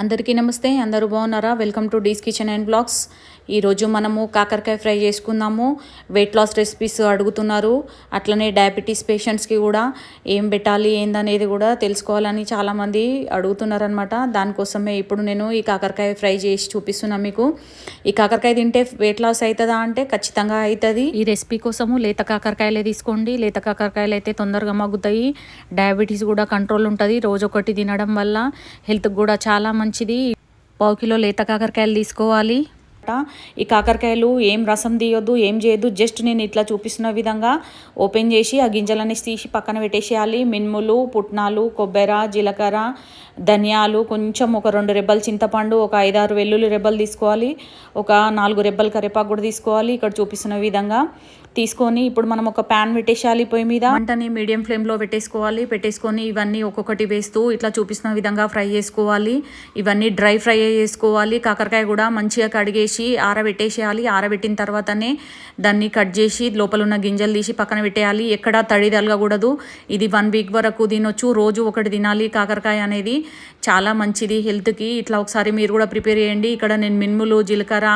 అందరికీ నమస్తే అందరూ బాగున్నారా? Welcome to D's kitchen and blogs ఈరోజు మనము కాకరకాయ ఫ్రై చేసుకుందాము. వెయిట్ లాస్ రెసిపీస్ అడుగుతున్నారు. అట్లనే డయాబెటీస్ పేషెంట్స్కి కూడా ఏం పెట్టాలి ఏందనేది కూడా తెలుసుకోవాలని చాలామంది అడుగుతున్నారనమాట దానికోసమే ఇప్పుడు నేను ఈ కాకరకాయ ఫ్రై చేసి చూపిస్తున్నాను మీకు. ఈ కాకరకాయ తింటే వెయిట్ లాస్ అవుతుందా అంటే ఖచ్చితంగా అవుతుంది. ఈ రెసిపీ కోసము లేత కాకరకాయలే తీసుకోండి. లేత కాకరకాయలు అయితే తొందరగా మగ్గుతాయి. డయాబెటీస్ కూడా కంట్రోల్ ఉంటుంది. రోజు ఒకటి తినడం వల్ల హెల్త్కి కూడా చాలా మంచిది. పావు కిలో లేత కాకరకాయలు తీసుకోవాలి. ఈ కాకరకాయలు ఏం రసం తీయొద్దు ఏం చేయొద్దు జస్ట్ నేను ఇట్లా చూపిస్తున్న విధంగా ఓపెన్ చేసి ఆ గింజలన్నీ తీసి పక్కన పెట్టేసేయాలి. మినుములు పుట్నాలు కొబ్బరి జీలకర్ర ధనియాలు కొంచెం ఒక రెండు రెబ్బలు చింతపండు ఒక ఐదారు వెల్లుల్లి రెబ్బలు తీసుకోవాలి. ఒక నాలుగు రెబ్బలు కరివేపాకు కూడా తీసుకోవాలి ఇక్కడ చూపిస్తున్న విధంగా. తీసుకొని ఇప్పుడు మనం ఒక ప్యాన్ పెట్టేసేయాలి పొయ్యి మీద. వంటని మీడియం ఫ్లేమ్లో పెట్టేసుకోవాలి. పెట్టేసుకొని ఇవన్నీ ఒక్కొక్కటి వేస్తూ ఇట్లా చూపిస్తున్న విధంగా ఫ్రై చేసుకోవాలి. ఇవన్నీ డ్రై ఫ్రై చేసుకోవాలి. కాకరకాయ కూడా మంచిగా కడిగేసి ఆరబెట్టేసేయాలి. ఆరబెట్టిన తర్వాతనే దాన్ని కట్ చేసి లోపల ఉన్న గింజలు తీసి పక్కన పెట్టేయాలి. ఎక్కడ తడి తలగకూడదు. ఇది వన్ వీక్ వరకు తినొచ్చు. రోజు ఒకటి తినాలి. కాకరకాయ అనేది చాలా మంచిది హెల్త్కి. ఇట్లా ఒకసారి మీరు కూడా ప్రిపేర్ చేయండి. ఇక్కడ నేను మినుములు జీలకర్ర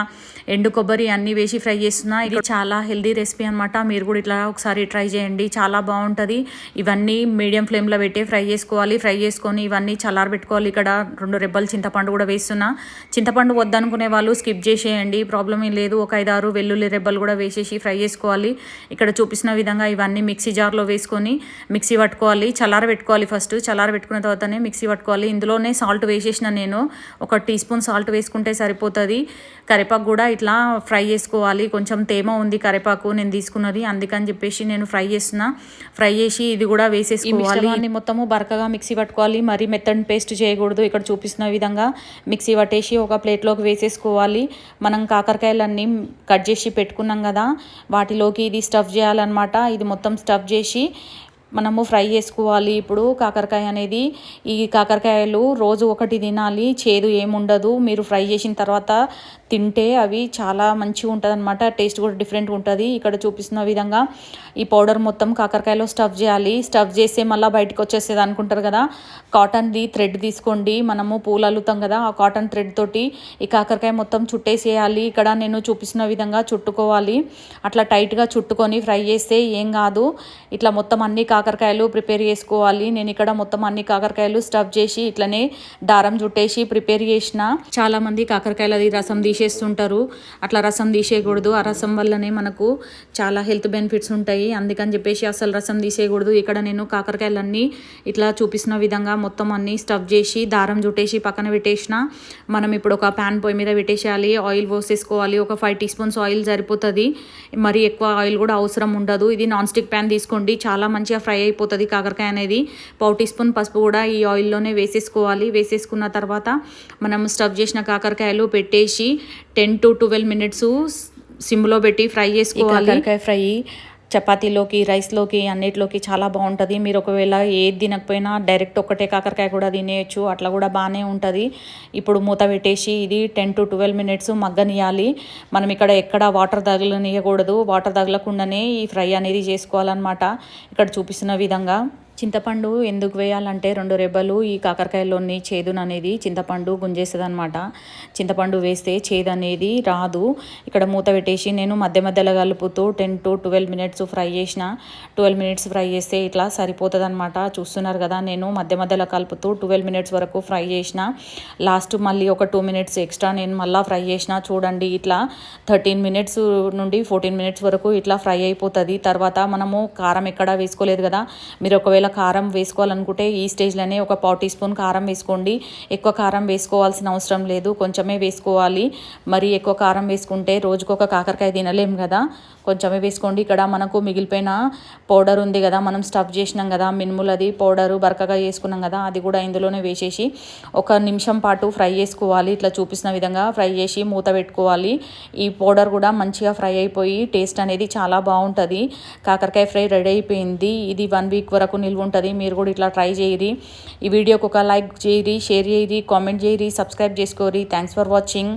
ఎండు కొబ్బరి అన్నీ వేసి ఫ్రై చేస్తున్నా. ఇది చాలా హెల్దీ రెసిపీ అనమాట మీరు కూడా ఇట్లా ఒకసారి ట్రై చేయండి. చాలా బాగుంటుంది. ఇవన్నీ మీడియం ఫ్లేమ్లో పెట్టి ఫ్రై చేసుకోవాలి. ఫ్రై చేసుకొని ఇవన్నీ చల్లారబెట్టుకోవాలి. ఇక్కడ రెండు రెబ్బలు చింతపండు కూడా వేస్తున్నా. చింతపండు వద్దనుకునే వాళ్ళు స్కిప్ చేసి చేసేయండి ప్రాబ్లం ఏం లేదు. ఒక ఐదారు వెల్లుల్లి రెబ్బలు కూడా వేసేసి ఫ్రై చేసుకోవాలి. ఇక్కడ చూపిస్తున్న విధంగా ఇవన్నీ మిక్సీ జార్లో వేసుకొని మిక్సీ పట్టుకోవాలి. చల్లారబెట్టుకోవాలి ఫస్ట్ చల్లారబెట్టుకున్న తర్వాతనే మిక్సీ పట్టుకోవాలి. ఇందులోనే సాల్ట్ వేసేసిన నేను. ఒక టీ స్పూన్ సాల్ట్ వేసుకుంటే సరిపోతుంది. కరివేపాకు కూడా ఇట్లా ఫ్రై చేసుకోవాలి. కొంచెం తేమ ఉంది కరివేపాకు నేను తీసుకున్నది. అందుకని చెప్పేసి నేను ఫ్రై చేస్తున్నా. ఫ్రై చేసి ఇది కూడా వేసేసుకోవాలి. మొత్తము బరకగా మిక్సీ పట్టుకోవాలి. మరి మెత్తని పేస్ట్ చేయకూడదు. ఇక్కడ చూపిస్తున్న విధంగా మిక్సీ పట్టేసి ఒక ప్లేట్లోకి వేసేసుకోవాలి. మనం కాకరకాయలన్నీ కట్ చేసి పెట్టుకున్నాం కదా వాటిలోకి ఇది స్టఫ్ చేయాలన్నమాట. ఇది మొత్తం స్టఫ్ చేసి మనము ఫ్రై చేసుకోవాలి. ఇప్పుడు కాకరకాయ అనేది ఈ కాకరకాయలు రోజు ఒకటి తినాలి. చేదు ఏముండదు. మీరు ఫ్రై చేసిన తర్వాత తింటే అవి చాలా మంచిగా ఉంటుంది అనమాట టేస్ట్ కూడా డిఫరెంట్గా ఉంటుంది. ఇక్కడ చూపిస్తున్న విధంగా ఈ పౌడర్ మొత్తం కాకరకాయలో స్టఫ్ చేయాలి. స్టఫ్ చేస్తే మళ్ళీ బయటకు వచ్చేసేది అనుకుంటారు కదా. కాటన్ది థ్రెడ్ తీసుకోండి. మనము పూలు అల్లుతాం కదా. ఆ కాటన్ థ్రెడ్ తోటి ఈ కాకరకాయ మొత్తం చుట్టేసేయాలి. ఇక్కడ నేను చూపిస్తున్న విధంగా చుట్టుకోవాలి. అట్లా టైట్గా చుట్టుకొని ఫ్రై చేస్తే ఏం కాదు. ఇట్లా మొత్తం అన్ని కాక కాకరకాయలు ప్రిపేర్ చేసుకోవాలి. నేను ఇక్కడ మొత్తం అన్ని కాకరకాయలు స్టఫ్ చేసి ఇట్లనే దారం చుట్టేసి ప్రిపేర్ చేసిన. చాలామంది కాకరకాయలది రసం తీసేస్తుంటారు. అట్లా రసం తీసేయకూడదు. ఆ రసం వల్లనే మనకు చాలా హెల్త్ బెనిఫిట్స్ ఉంటాయి. అందుకని చెప్పేసి అసలు రసం తీసేయకూడదు. ఇక్కడ నేను కాకరకాయలన్నీ ఇట్లా చూపిస్తున్న విధంగా మొత్తం అన్నీ స్టఫ్ చేసి దారం చుట్టేసి పక్కన పెట్టేసిన. మనం ఇప్పుడు ఒక ప్యాన్ పొయ్యి మీద పెట్టేసేయాలి. ఆయిల్ పోసేసుకోవాలి. ఒక ఫైవ్ టీ స్పూన్స్ ఆయిల్ సరిపోతుంది. మరి ఎక్కువ ఆయిల్ కూడా అవసరం ఉండదు. ఇది నాన్ స్టిక్ ప్యాన్ తీసుకోండి. చాలా మంచిగా ఫ్రై అయిపోతుంది కాకరకాయ అనేది. పావు టీ స్పూన్ పసుపు కూడా ఈ ఆయిల్లోనే వేసేసుకోవాలి. వేసేసుకున్న తర్వాత మనం స్టఫ్ చేసిన కాకరకాయలు పెట్టేసి టెన్ టు ట్వెల్వ్ మినిట్స్ సిమ్లో పెట్టి ఫ్రై చేసుకోవాలి. కాకరకాయ ఫ్రై చపాతీలోకి రైస్లోకి అన్నిటిలోకి చాలా బాగుంటుంది. మీరు ఒకవేళ ఏది తినకపోయినా డైరెక్ట్ ఒక్కటే కాకరకాయ కూడా తినేయచ్చు. అట్లా కూడా బాగానే ఉంటుంది. ఇప్పుడు మూత పెట్టేసి ఇది టెన్ టు ట్వెల్వ్ మినిట్స్ మగ్గనియాలి. మనం ఇక్కడ ఎక్కడ వాటర్ తగలనియకూడదు. వాటర్ తగలకుండానే ఈ ఫ్రై అనేది చేసుకోవాలన్నమాట. ఇక్కడ చూపిస్తున్న విధంగా. చింతపండు ఎందుకు వేయాలంటే రెండు రెబ్బలు ఈ కాకరకాయలోని చేదును అనేది చింతపండు గుంజేస్తుంది అనమాట చింతపండు వేస్తే చేదు అనేది రాదు. ఇక్కడ మూత పెట్టేసి నేను మధ్య మధ్యలో కలుపుతూ ten to twelve minutes fry చేసిన ట్వెల్వ్ మినిట్స్ ఫ్రై చేస్తే ఇట్లా సరిపోతుంది అనమాట చూస్తున్నారు కదా నేను మధ్య మధ్యలో కలుపుతూ ట్వెల్వ్ మినిట్స్ వరకు ఫ్రై చేసిన. లాస్ట్ మళ్ళీ ఒక టూ మినిట్స్ ఎక్స్ట్రా నేను మళ్ళీ ఫ్రై చేసిన. చూడండి ఇట్లా థర్టీన్ మినిట్స్ నుండి ఫోర్టీన్ మినిట్స్ వరకు ఇట్లా ఫ్రై అయిపోతుంది. తర్వాత మనము కారం ఎక్కడా వేసుకోలేదు కదా. మీరు ఒకవేళ ఒకవేళ కారం వేసుకోవాలనుకుంటే ఈ స్టేజ్లోనే ఒక పావు టీ స్పూన్ కారం వేసుకోండి. ఎక్కువ కారం వేసుకోవాల్సిన అవసరం లేదు. కొంచెమే వేసుకోవాలి. మరి ఎక్కువ కారం వేసుకుంటే రోజుకొక కాకరకాయ తినలేం కదా. కొంచెమే వేసుకోండి. ఇక్కడ మనకు మిగిలిపోయిన పౌడర్ ఉంది కదా. మనం స్టఫ్ చేసినాం కదా. మినుములది పౌడరు బరకగా వేసుకున్నాం కదా. అది కూడా ఇందులోనే వేసేసి ఒక నిమిషం పాటు ఫ్రై చేసుకోవాలి. ఇట్లా చూపిస్తున్న విధంగా ఫ్రై చేసి మూత పెట్టుకోవాలి. ఈ పౌడర్ కూడా మంచిగా ఫ్రై అయిపోయి టేస్ట్ అనేది చాలా బాగుంటుంది. కాకరకాయ ఫ్రై రెడీ అయిపోయింది. ఇది వన్ వీక్ వరకు నిల్వ ఉంటుంది మీరు కూడా ఇట్లా ట్రై చేయరి. ఈ వీడియోకి ఒక లైక్ చేయరి షేర్ చేయరి కామెంట్ చేయరి సబ్స్క్రైబ్ చేసుకోరి. Thanks for watching